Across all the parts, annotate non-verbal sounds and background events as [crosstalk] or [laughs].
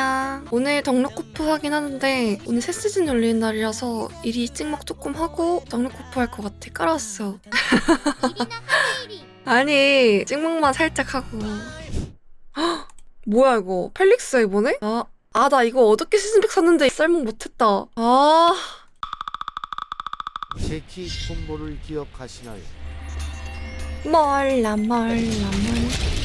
안녕. 오늘 덕록코프 하긴 하는데 오늘 새 시즌 열리는 날이라서 일이 찍먹 조금 하고 덕록코프 할 것 같아. 깔았어. [laughs] 아니 찍먹만 살짝 하고. 헉, [gasps] 뭐야 이거? 펠릭스야 이번에? 아, 아 나 이거 어저께 시즌팩 샀는데 쌀먹 못했다. 아, 제키 콤보를 기억하시나요? 몰라 몰라 몰라.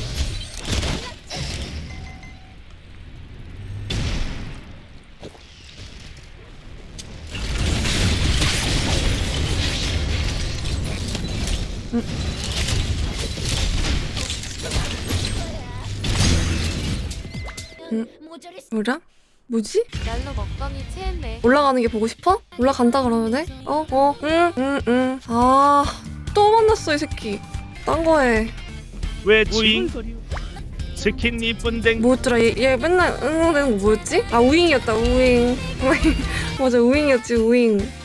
뭐라? 뭐지? 날로 먹더니 체했네. 올라가는 게 보고 싶어? 올라간다 그러면 해? 어? 어? 응? 응? 응. 아, 또 만났어, 이 새끼. 딴거 해. 왜 우잉? 스킨 이쁜 댕 뭐였더라? 얘, 얘 맨날 응원되는 거 뭐였지? 아, 우잉이었다, 우잉. 우잉. [laughs] 맞아, 우잉이었지, 우잉.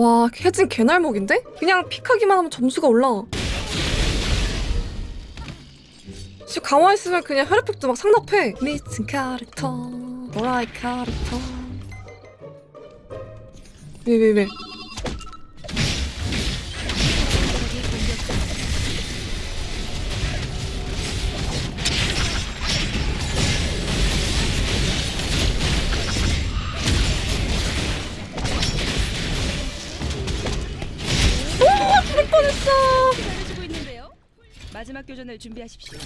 와, 혜진 개날먹인데? 그냥 픽하기만 하면 점수가 올라. 지금 가만히 있으면 그냥 혈액팩도 막 상납해. 미친 캐릭터, 뭐라이 캐릭터. 왜, 왜, 왜? 마지막 교전을 준비하십시오.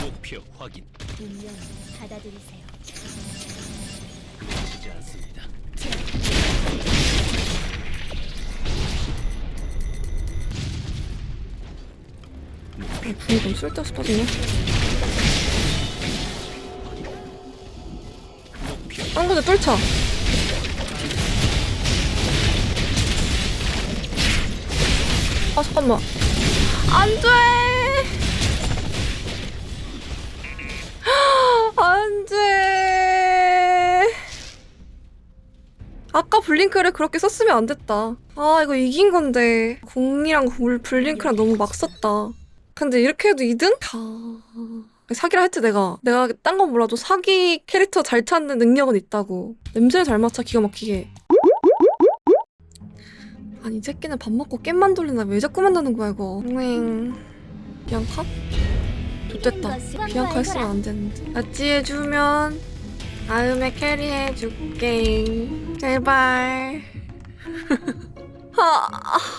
목표 확인 운명 받아들이세요. 되지 않습니다. 분이 너무 쓸데없이 빠지네. 딴 건데 뚫쳐. 아 잠깐만. 안 돼. 안 돼. 아까 블링크를 그렇게 썼으면 안 됐다. 아 이거 이긴 건데 공이랑 물 블링크랑 너무 막 썼다. 근데 이렇게 해도 2등? 아... 사기라 했지 내가. 내가 딴 건 몰라도 사기 캐릭터 잘 찾는 능력은 있다고. 냄새를 잘 맡아 기가 막히게. 아니 이 새끼는 밥 먹고 게임 만들리나 왜 자꾸 만드는 거야 이거? 응 비앙카? 좋됐다. 비앙카 했으면 안 되는데. 낫지 해주면 다음에 캐리해줄게. 제발. [laughs] 아,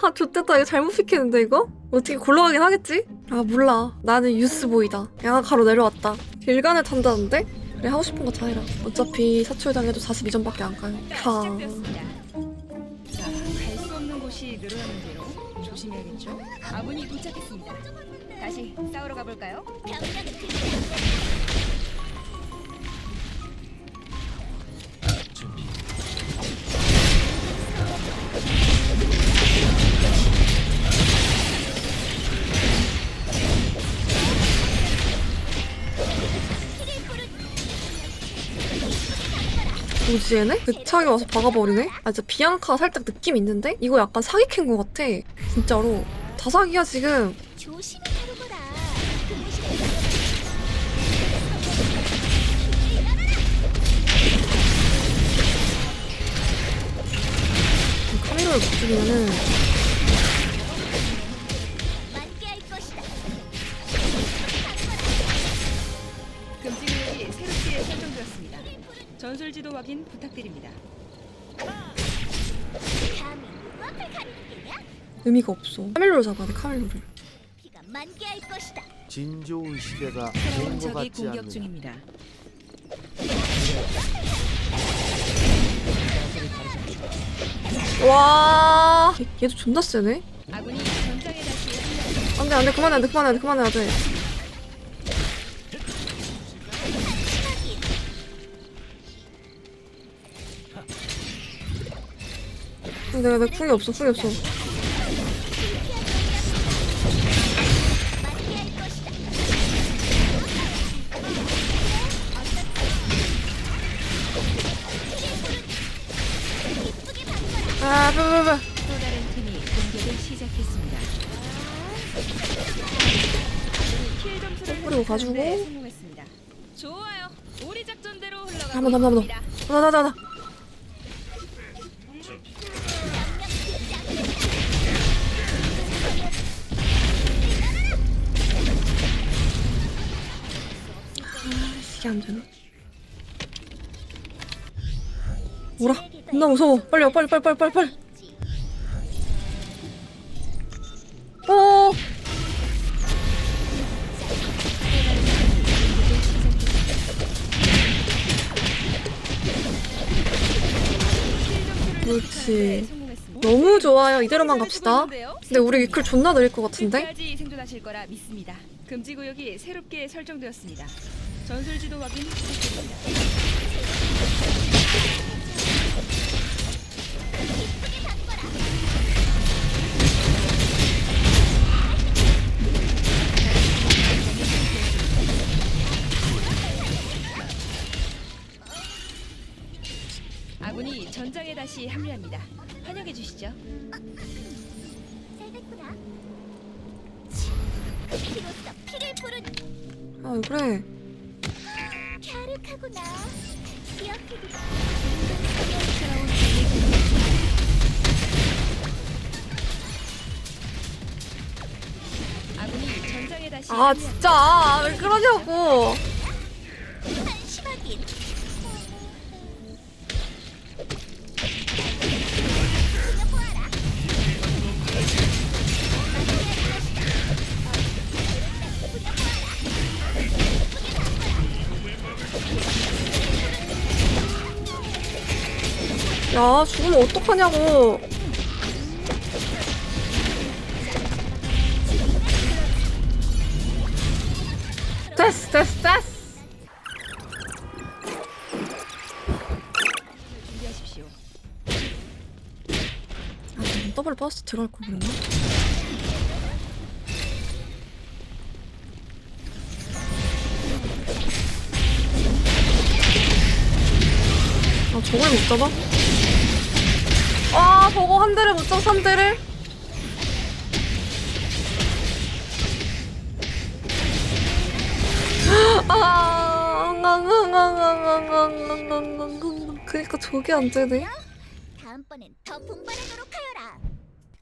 아, 좋됐다. 이거 잘못 시키는데, 이거? 어떻게 굴러가긴 하겠지? 아, 몰라. 나는 유스보이다. 양아 가로 내려왔다. 길간을 탄다는데? 그래, 하고 싶은 거 다 해라. 어차피 사출 당해도 42점밖에 안 가요. 하. 시작되었습니다. 자, 갈수 없는 곳이 늘어나는데요. 조심해야겠죠. 아군이 도착했습니다. 다시 싸우러 가볼까요? 뭐지, 얘네? 대차게 와서 박아버리네? 아, 진짜 비앙카 살짝 느낌 있는데? 이거 약간 사기캔 것 같아. 진짜로. 다 사기야, 지금. 조심히 다루거라. 카메라를 못 죽이면은. 전술 지도 확인 부탁드립니다. 감히 누구? 의미가 없어. 카멜로를 잡아야 돼, 카멜로를. 피가 만개할 것이다. 진 좋은 시대가 새로운 온것 적이 같지 공격 않느냐? 중입니다. 와 얘, 얘도 존나 세네 아군이 전장에 다시 합류합니다. 안돼 안돼 그만해 안돼 그만해 안돼 그만해 안돼 내가 내 궁이 없어 궁이 없어. 아 빨빨빨 또 다른 팀이 공격을 시작했습니다. 아군이 킬 점수를 그리고 가지고. 성공했습니다. 좋아요. 우리 작전대로 흘러가고 한번 더, 한번 더. 있습니다. 나나나 나 이게 안 되나? 뭐라? 나 무서워. 빨리 와, 빨리, 빨리, 빨리, 빨리, 빨리. 어. 그렇지. 너무 좋아요. 이대로만 갑시다. 근데 우리 위클 존나 느릴 것 같은데? 금지 구역이 새롭게 설정되었습니다. 전술 지도 확인 부탁드립니다. 아군이 전장에 다시 합류합니다. 환영해 주시죠. 잘 됐구나. 피로써 피를 부른 아, 왜 그래? 아군이 전장에 다시 아, 합류합니다. 진짜. 왜 그러냐고. 야, 죽으면 어떡하냐고. 됐어, 됐어, 됐어. 아, 더블 버스 들어갈 걸 그랬나? 아, 저걸 못 잡아? 아, 저거 한 대를 못 잡아, 3대를? 아, 그니까 저게 안 되네. 다음번엔 더 분발하도록 하여라.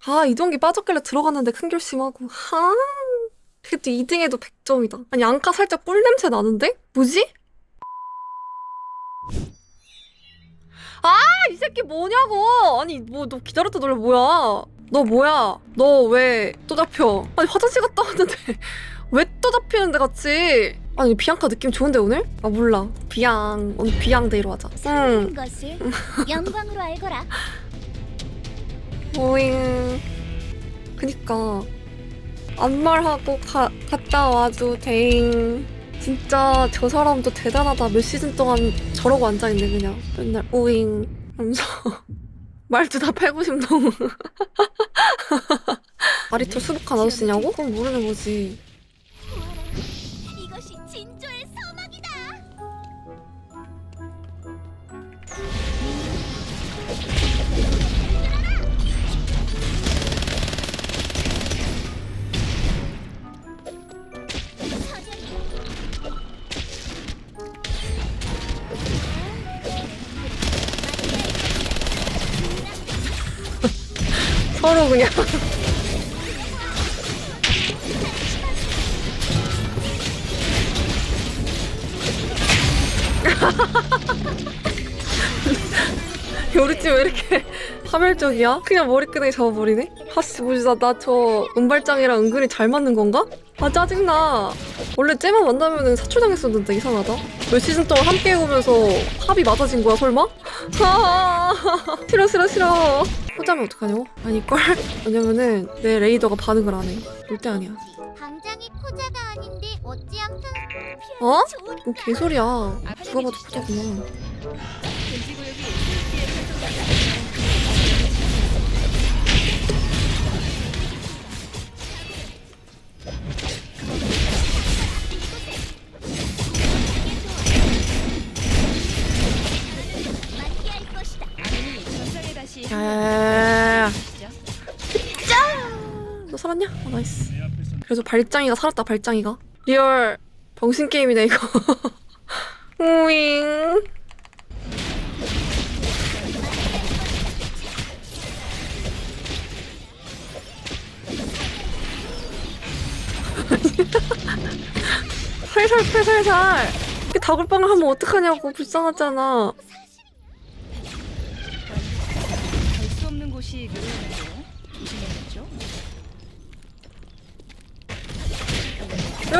아, 이동기 빠졌길래 들어갔는데 큰 결심하고. 하. 그래도 2등에도 100점이다. 아니, 안가 살짝 꿀 냄새 나는데? 뭐지? 아, 이 새끼 뭐냐고! 아니, 뭐, 너 기다렸다 놀래 뭐야? 너 뭐야? 너 왜 또 잡혀? 아니, 화장실 갔다 왔는데. [laughs] 왜 또 잡히는데 같이? 아니, 비앙카 느낌 좋은데, 오늘? 아, 몰라. 비앙. 오늘 비앙 데이로 하자. 응. 것을 영광으로 알거라. [laughs] 오잉. 그니까 아무 말하고 가, 갔다 와도 대잉. 진짜 저 사람도 대단하다. 몇 시즌 동안 저러고 앉아있네 그냥. 맨날 오잉 하면서 [laughs] 말도 다 190넘. 마리토 수북한 아저씨냐고? 그건 모르는 거지. 그냥. [laughs] 요리집 왜 이렇게 파멸적이야? 그냥 머리끄댕이 잡아버리네? 하씨 뭐지 나저 은발장이랑 은근히 잘 맞는 건가? 아 짜증나 원래 쟤만 만나면 사출당했었는데 이상하다 몇 시즌 동안 함께 해오면서 합이 맞아진 거야 설마? [laughs] 아 싫어 싫어 싫어 포자면 어떡하냐고? 아닐걸? [laughs] 왜냐면은 내 레이더가 반응을 안 해. 절대 아니야. 당장이 포자가 아닌데 어찌암튼 어? 좋은 뭐 개소리야. 누가 봐도 포자구나. 야야야야야. 하시죠. 너 살았냐? 아, 나이스. 그래서 발장이가 살았다, 발장이가. 리얼 병신 게임이네, 이거. 우잉. 살살 패, 살살. 이렇게 다굴빵을 하면 어떡하냐고, 불쌍하잖아. 곳이 늘어나는데요. 조심해야겠죠. 야!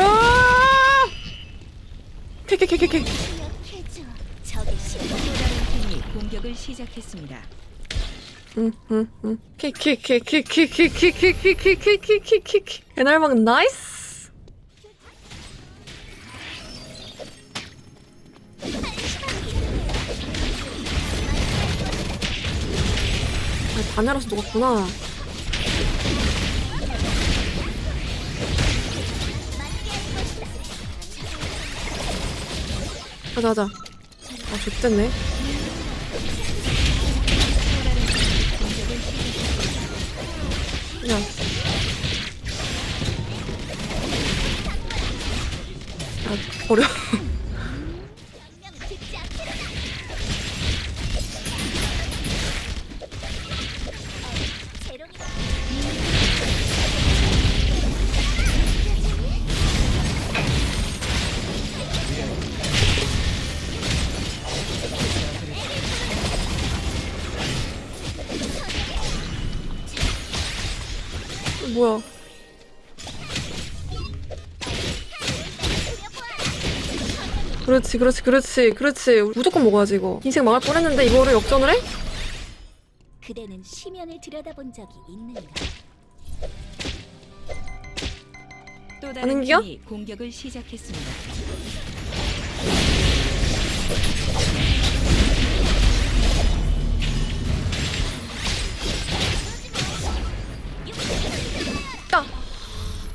캐캐캐캐캐. 기억해줘. 심또 다른 팀이 공격을 시작했습니다. 응 응응 키키키키키키키키키키키키키키 애날방 나이스 아 반야라서 녹았구나 가자 가자 아 좋댔네 야. 아, 버려. [laughs] 뭐야. 그렇지, 그렇지, 그렇지, 그렇지. 무조건 먹어야지, 이거. 인생 망할 뻔 했는데, 이거를 역전을 해? 그대는 시면을 들여다본 적이 있는가? 또 다른? 팀이 공격을 시작했습니다.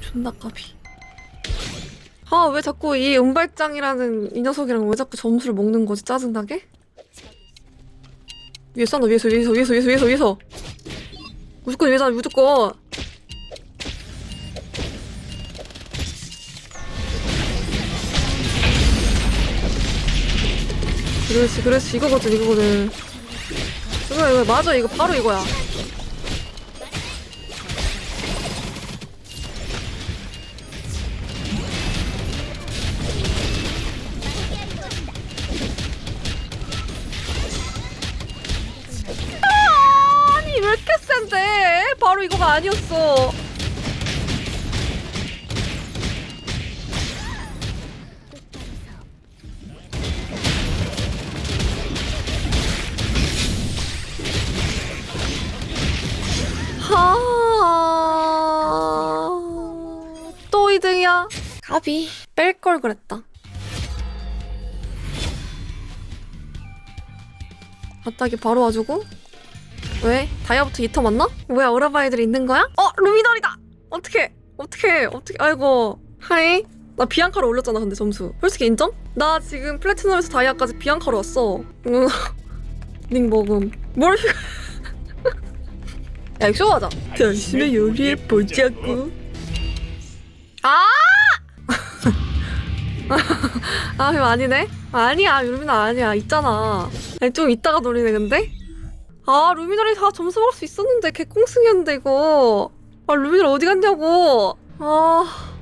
존나 까비. 아, 왜 자꾸 이 은발장이라는 이 녀석이랑 왜 자꾸 점수를 먹는 거지? 짜증나게? 위에 싼다, 위에서, 위에서, 위에서, 위에서, 위에서, 위에서. 무조건 위에다, 무조건. 그렇지, 그렇지. 이거거든, 이거거든. 이거, 이거, 맞아. 이거 바로 이거야. 바로 이거가 아니었어. 하... 또 2등이야. 가비. 뺄 걸 그랬다. 갑자기 바로 와주고 왜? 다이아부터 이터 맞나? 뭐야 오라바이들 있는 거야? 어 루미널이다! 어떻게 어떻게 어떻게 아이고 하이 나 비앙카로 올렸잖아 근데 점수 솔직히 인정? 나 지금 플래티넘에서 다이아까지 비앙카로 왔어 응. [laughs] 닉 먹음 뭘 [laughs] 야, 이거 쇼하자. 당신의 요리에 보자고. 아! [laughs] 아, 이거 아니네? 아니야, 루미나 아니야. 있잖아. 아니, 좀 이따가 노리네, 근데? 아, 루미널이 다 점수 먹을 수 있었는데, 개꽁승이었는데, 이거. 아, 루미널 어디 갔냐고. 아.